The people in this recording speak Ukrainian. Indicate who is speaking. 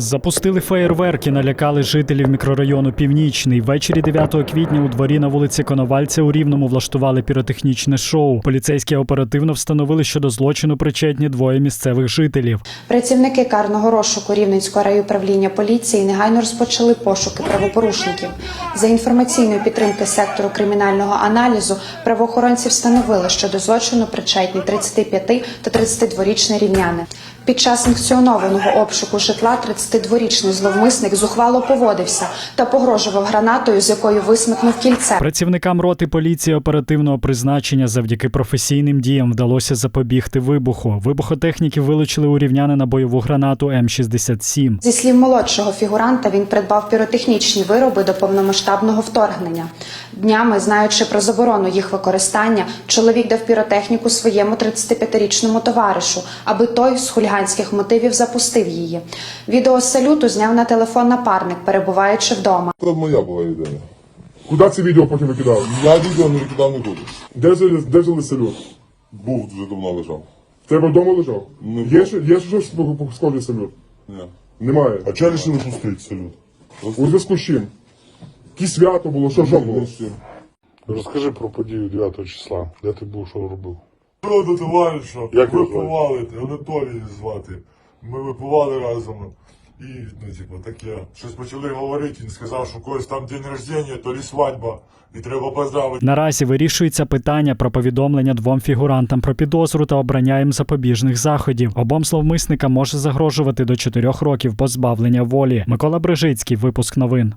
Speaker 1: Запустили феєрверки, налякали жителів мікрорайону Північний. Ввечері 9 квітня у дворі на вулиці Коновальця у Рівному влаштували піротехнічне шоу. Поліцейські оперативно встановили, що до злочину причетні двоє місцевих жителів.
Speaker 2: Працівники карного розшуку Рівненського райуправління поліції негайно розпочали пошуки правопорушників. За інформаційної підтримки сектору кримінального аналізу правоохоронці встановили, що до злочину причетні 35 та 32-річні рівняни. Під час санкціонованого обшуку житла 32-річний зловмисник зухвало поводився та погрожував гранатою, з якою висмикнув кільце.
Speaker 1: Працівникам роти поліції оперативного призначення завдяки професійним діям вдалося запобігти вибуху. Вибухотехніки вилучили у рівнянина бойову гранату М67.
Speaker 2: Зі слів молодшого фігуранта, він придбав піротехнічні вироби до повномасштабного вторгнення. Днями, знаючи про заборону їх використання, чоловік дав піротехніку своєму 35-річному товаришу, аби той з хуліганських мотивів запустив її. Відео з салюту зняв на телефон напарник, перебуваючи вдома.
Speaker 3: Це моя була ідея.
Speaker 4: Куди це відео потім викидав?
Speaker 3: Я відео не викидав не буду.
Speaker 4: Де взяли, де взяли салют?
Speaker 3: Був дуже давно лежав.
Speaker 4: В тебе вдома лежав?
Speaker 3: Ну,
Speaker 4: Є, ще- є ще щось по, по салют?
Speaker 3: Ні.
Speaker 4: Немає.
Speaker 3: А чого рішили пустити салют?
Speaker 4: У зв'язку з чим? Які свято було, що що було?
Speaker 5: Розкажи про подію 9 числа, де ти був, що робив.
Speaker 6: Було до товариша,
Speaker 5: Як його
Speaker 6: випивали, Анатолій звати. Ми випивали разом. І, ну, типу, таке. Щось почали говорити, він сказав, що когось там день рождення, то лі свадьба, і треба поздравити.
Speaker 1: Наразі вирішується питання про повідомлення двом фігурантам про підозру та обрання їм запобіжних заходів. Обом зловмисникам може загрожувати до 4 років позбавлення волі. Микола Брижицький, випуск новин.